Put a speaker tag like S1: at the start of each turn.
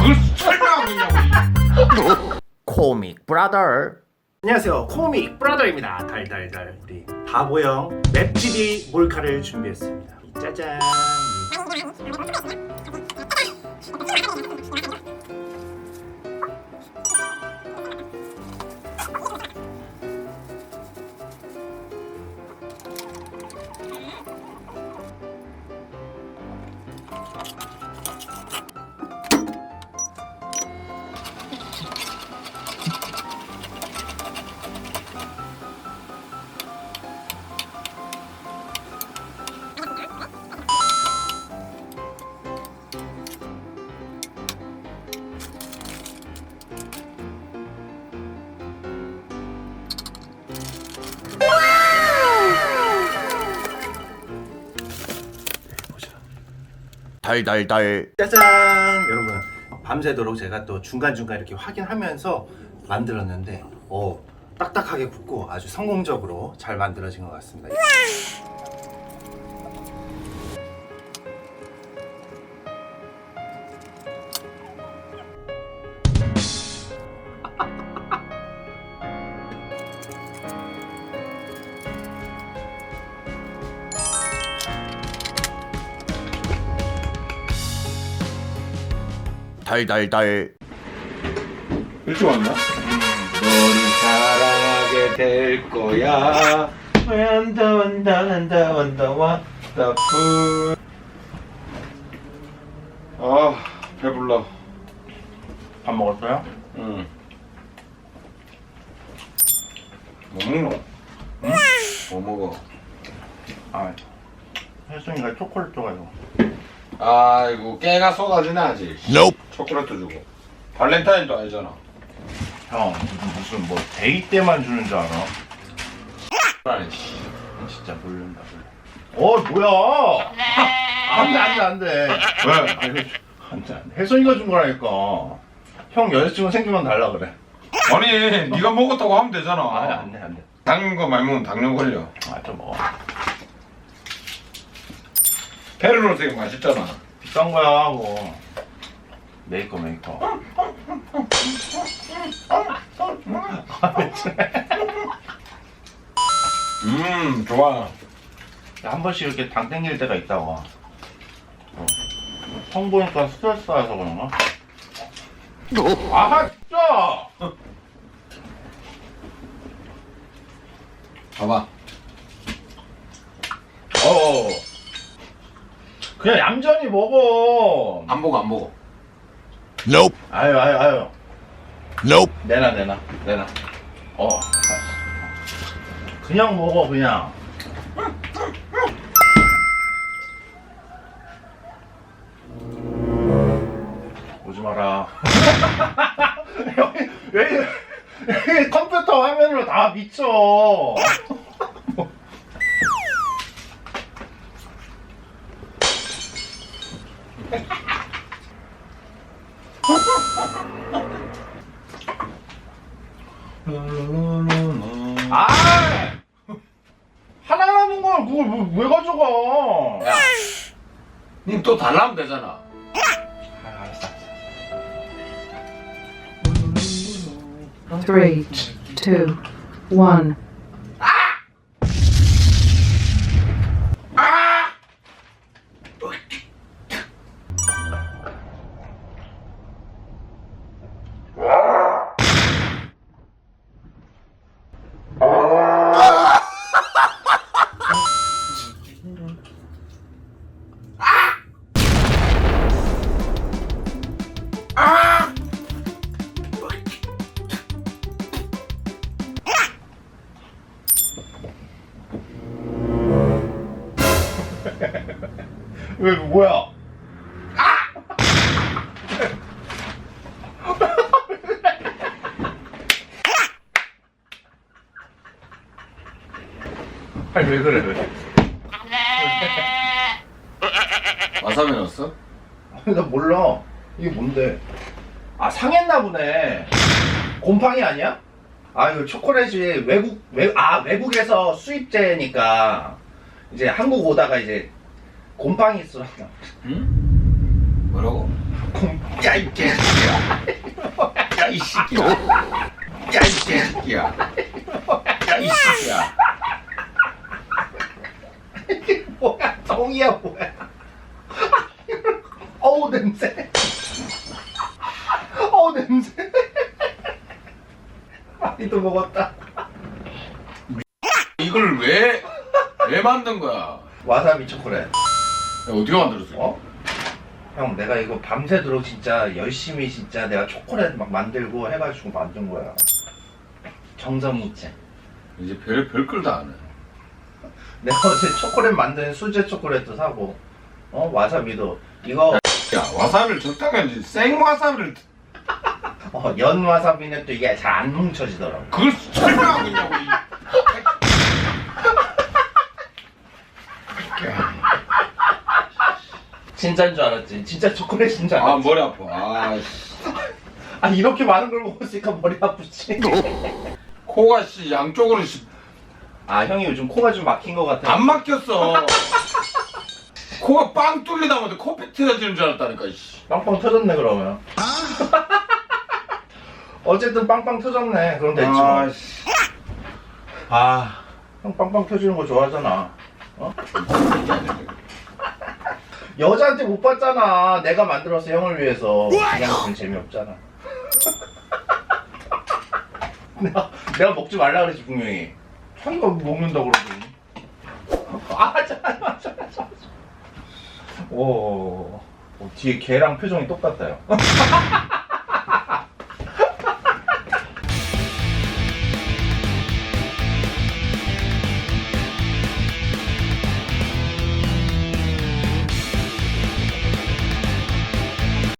S1: 그걸 설명하겠냐고.
S2: 코믹 브라더.
S3: 안녕하세요. 코믹 브라더입니다. 달달달. 우리 바보형 맵TV 몰카를 준비했습니다. 짜잔
S2: 달달달.
S3: 짜잔! 여러분 밤새도록 제가 또 중간중간 이렇게 확인하면서 만들었는데 어 딱딱하게 굽고 아주 성공적으로 잘 만들어진 것 같습니다
S2: 달달달
S1: 일찍 왔나? 너를 사랑하게 될 거야. 완다 완다 완다 완다 왔다 푸. 아 배불러.
S3: 밥 먹었어요?
S1: 응. 뭐 먹노? 응? 뭐 먹어?
S3: 아 혜순이가 초콜릿 줘가지고
S1: 아이고 깨가 쏟아지네 아직.
S2: Nope
S1: 초콜릿도 주고. 발렌타인도 아니잖아.
S3: 형 무슨 뭐 데이 때만 주는 줄 알아?
S1: 아니 씨. 진짜 모른다.
S3: 어 뭐야 안돼 안돼 안돼
S1: 왜?
S3: 안돼 안돼 혜순이가 준 거라니까 형 여자친구 생기면 달라 그래
S1: 아니 네가 먹었다고 하면 되잖아.
S3: 아니 안돼 안돼
S1: 당근 거 많이 먹으면 당뇨 걸려.
S3: 아좀 먹어
S1: 페르로 되게 맛있잖아.
S3: 비싼 거야 뭐 메이커 메이커
S1: 음 좋아.
S3: 한 번씩 이렇게 당 땡길 때가 있다고 어. 형 보니까 스트레스 받아서 그런가? 아 진짜
S1: 봐봐.
S3: 어 그냥 얌전히 먹어.
S1: 안 보고 안 보고.
S2: Nope.
S3: 아유 아유 아유.
S2: Nope.
S3: 내놔 내놔 내놔. 어. 그냥 먹어 그냥. 오지 마라. 여기 왜, 왜 컴퓨터 화면으로 다 비쳐 아 하나 남은 걸 그걸 뭐- 왜 가져가
S1: 야, 님 또 달라면 되잖아.
S3: 아, 알았어
S4: Three, two, one.
S3: 왜 뭐야? 아니 왜 그래 왜?
S1: 와사비 넣었어?
S3: 아니 나 몰라. 이게 뭔데? 아 상했나 보네. 곰팡이 아니야? 아 이거 초콜릿이 외국 외, 아 외국에서 수입제니까 이제 한국 오다가 이제 곰팡이 있어
S1: 응? 뭐라고? 야이 개새끼야 야이 새끼야 야이 개새끼야 야이 새끼야
S3: 뭐야 똥이야 뭐야 어우 냄새 어우 냄새 많이도 먹었다.
S1: 이걸 왜 왜 만든 거야?
S3: 와사비 초콜릿.
S1: 야, 어디가 만들었어
S3: 어? 형 내가 이거 밤새도록 진짜 열심히 진짜 내가 초콜릿 막 만들고 해가지고 만든 거야. 정성이 있지
S1: 이제 별 별걸 다 아네.
S3: 내가 어제 초콜릿 만든 수제 초콜릿도 사고 어? 와사비도. 이거
S1: 야 와사비를 적당히 생 와사비를
S3: 어, 연 와사비는 또 이게 잘 안 뭉쳐지더라고.
S1: 그걸 설명하고 있냐고 이.
S3: 진짜인 줄 알았지. 진짜 초콜릿인 줄 알았지.
S1: 아 머리 아파. 아 씨.
S3: 아 이렇게 많은 걸 먹었으니까 머리 아프지.
S1: 코가 씨 양쪽으로 씨,
S3: 아 형이 요즘 코가 좀 막힌 것 같아.
S1: 안 막혔어. 코가 빵 뚫리다 보니 코피 튀어지는 줄 알았다니까 씨.
S3: 빵빵 터졌네 그러면 어쨌든 빵빵 터졌네. 그럼 됐지 뭐.
S1: 아, 씨. 아.
S3: 형 빵빵 터지는 거 좋아하잖아. 어? 여자한테 못 봤잖아. 내가 만들어서 형을 위해서. 그냥 좀 재미없잖아. 내가, 내가 먹지 말라 그랬지 분명히. 자기가 먹는다고 그러더니. 아 맞아 맞아 맞아 오, 오 뒤에 개랑 표정이 똑같아요